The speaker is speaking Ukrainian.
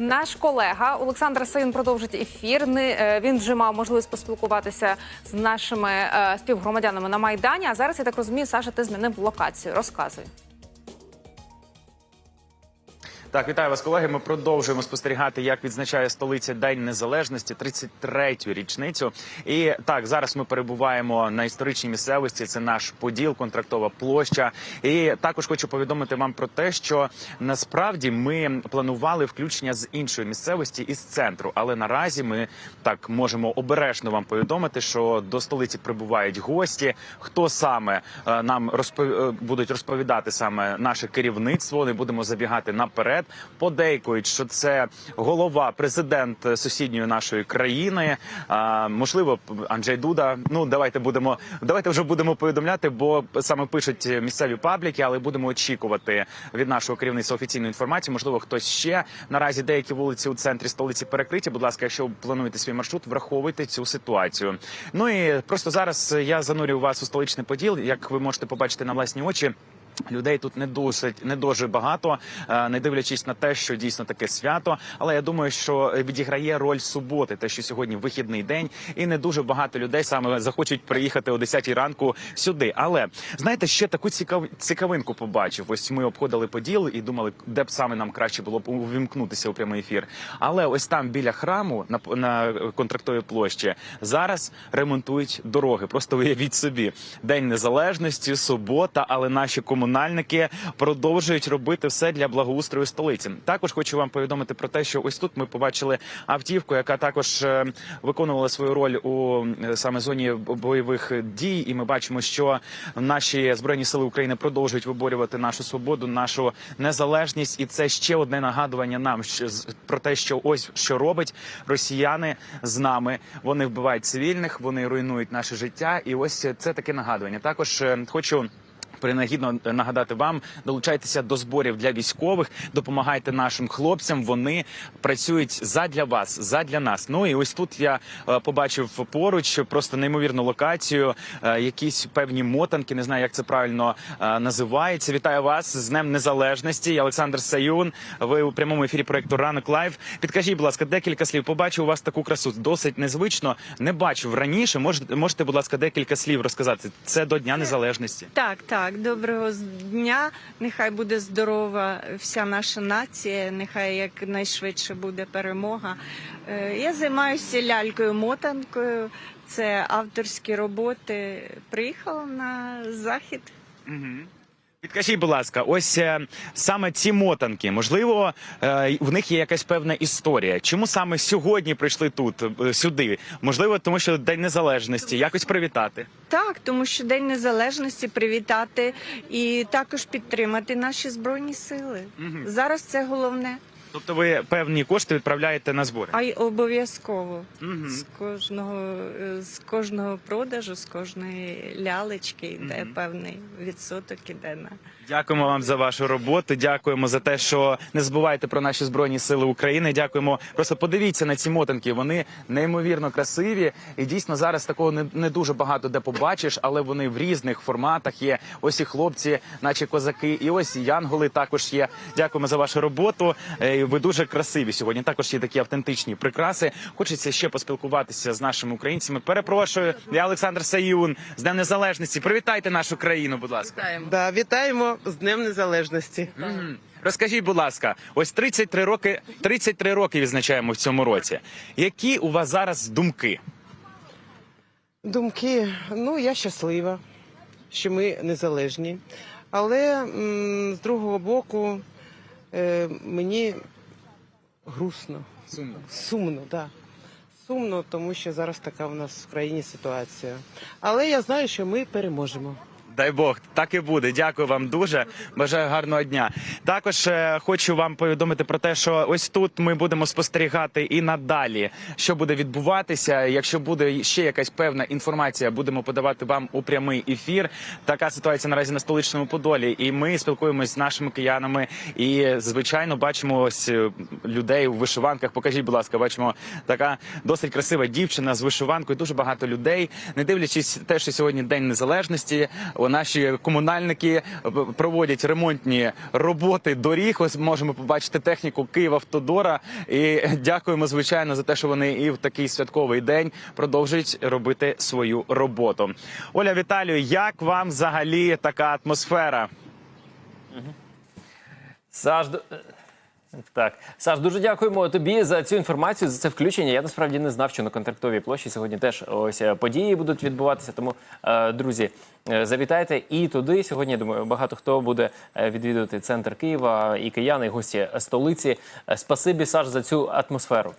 Наш колега Олександр Саїн продовжить ефір. Е, Він вже мав можливість поспілкуватися з нашими е, співгромадянами на майдані. А зараз я так розумію, Саша, ти змінив локацію. Розказуй. Так, вітаю вас, колеги. Ми продовжуємо спостерігати, як відзначає столиця День Незалежності, 33-ю річницю. І так, зараз ми перебуваємо на історичній місцевості. Це наш поділ, контрактова площа. І також хочу повідомити вам про те, що насправді ми планували включення з іншої місцевості із центру. Але наразі ми так можемо обережно вам повідомити, що до столиці прибувають гості. Хто саме е, нам розпов... е, будуть розповідати саме наше керівництво? Не будемо забігати наперед. Подейкують, що це голова, президент сусідньої нашої країни. А, можливо, Анджей Дуда. Ну давайте будемо давайте вже будемо повідомляти, бо саме пишуть місцеві пабліки, але будемо очікувати від нашого керівництва офіційну інформацію. Можливо, хтось ще наразі деякі вулиці у центрі столиці перекриті. Будь ласка, якщо плануєте свій маршрут, враховуйте цю ситуацію. Ну і просто зараз я занурю вас у столичний поділ. Як ви можете побачити на власні очі. Людей тут не досить не дуже багато, е, не дивлячись на те, що дійсно таке свято. Але я думаю, що відіграє роль суботи, те, що сьогодні вихідний день, і не дуже багато людей саме захочуть приїхати о 10 ранку сюди. Але знаєте, ще таку цікав... цікавинку побачив. Ось ми обходили поділ і думали, де б саме нам краще було б увімкнутися у прямий ефір. Але ось там біля храму на, на контрактовій площі зараз ремонтують дороги. Просто уявіть собі, день незалежності, субота, але наші комунальники продовжують робити все для благоустрою столиці. Також хочу вам повідомити про те, що ось тут ми побачили автівку, яка також е, виконувала свою роль у е, саме зоні бойових дій. І ми бачимо, що наші збройні сили України продовжують виборювати нашу свободу, нашу незалежність, і це ще одне нагадування нам про те, що ось що робить росіяни з нами. Вони вбивають цивільних, вони руйнують наше життя. І ось це таке нагадування. Також е, хочу. Принагідно нагадати вам, долучайтеся до зборів для військових, допомагайте нашим хлопцям. Вони працюють задля вас, задля нас. Ну і ось тут я е, побачив поруч просто неймовірну локацію, е, якісь певні мотанки. Не знаю, як це правильно е, називається. Вітаю вас з Днем Незалежності. Я Олександр Саюн. Ви у прямому ефірі проекту Ранок Лайв. Підкажіть, будь ласка, декілька слів. Побачив у вас таку красу. Досить незвично. Не бачив раніше. Можете, можете, будь ласка, декілька слів розказати. Це до Дня Незалежності. Так, так, доброго дня. Нехай буде здорова вся наша нація. Нехай якнайшвидше буде перемога. Е, Я займаюся лялькою мотанкою. Це авторські роботи. Приїхала на захід. Підкажіть, будь ласка, ось е, саме ці мотанки, можливо, е, в них є якась певна історія. Чому саме сьогодні прийшли тут, е, сюди? Можливо, тому що День Незалежності, якось привітати. Так, тому що День Незалежності привітати і також підтримати наші збройні сили. Зараз це головне, Тобто ви певні кошти відправляєте на збори. а й обов'язково. Мгм. З кожного е, з кожного продажу, з кожної лялечки йде Мгм. певний відсоток іде на Дякуємо вам за вашу роботу. Дякуємо за те, що не забувайте про наші збройні сили України. Дякуємо. Просто подивіться на ці мотанки. Вони неймовірно красиві. І дійсно зараз такого не, не дуже багато де побачиш, але вони в різних форматах є. Ось і хлопці, наче козаки, і ось і янголи також є. Дякуємо за вашу роботу. Е, Ви дуже красиві сьогодні. Також є такі автентичні прикраси. Хочеться ще поспілкуватися з нашими українцями. Перепрошую, я Олександр Саюн з Днем Незалежності. Привітайте нашу країну, будь ласка. Да, вітаємо з Днем Незалежності. Мгм. Розкажіть, будь ласка, ось 33 роки, 33 роки відзначаємо в цьому році. Які у вас зараз думки? Думки, ну я щаслива, що ми незалежні. Але м, з другого боку е, мені грустно, Сумно. сумно, да. Сумно, тому що зараз така в нас в країні ситуація. Але я знаю, що ми переможемо. Дай Бог, так і буде. Дякую вам дуже. Бажаю гарного дня. Також е, хочу вам повідомити про те, що ось тут ми будемо спостерігати і надалі, що буде відбуватися. Якщо буде ще якась певна інформація, будемо подавати вам у прямий ефір. Така ситуація наразі на столичному Подолі. І ми спілкуємось з нашими киянами. І звичайно бачимо ось е, людей у вишиванках. Покажіть, будь ласка, бачимо така досить красива дівчина з вишиванкою. Дуже багато людей, не дивлячись те, що сьогодні день незалежності. Наші комунальники е, проводять ремонтні роботи доріг. Ось можемо побачити техніку Київавтодора. І дякуємо, звичайно, за те, що вони і в такий святковий день продовжують робити свою роботу. Оля Віталію, як вам взагалі така атмосфера? Саш, так, Саш, дуже дякуємо тобі за цю інформацію, за це включення. Я насправді не знав, що на контрактовій площі сьогодні теж ось е, події будуть відбуватися. Тому, е, друзі, е, завітайте і туди. Сьогодні я думаю, багато хто буде відвідувати центр Києва і кияни, і гості столиці. Спасибі, Саш, за цю атмосферу.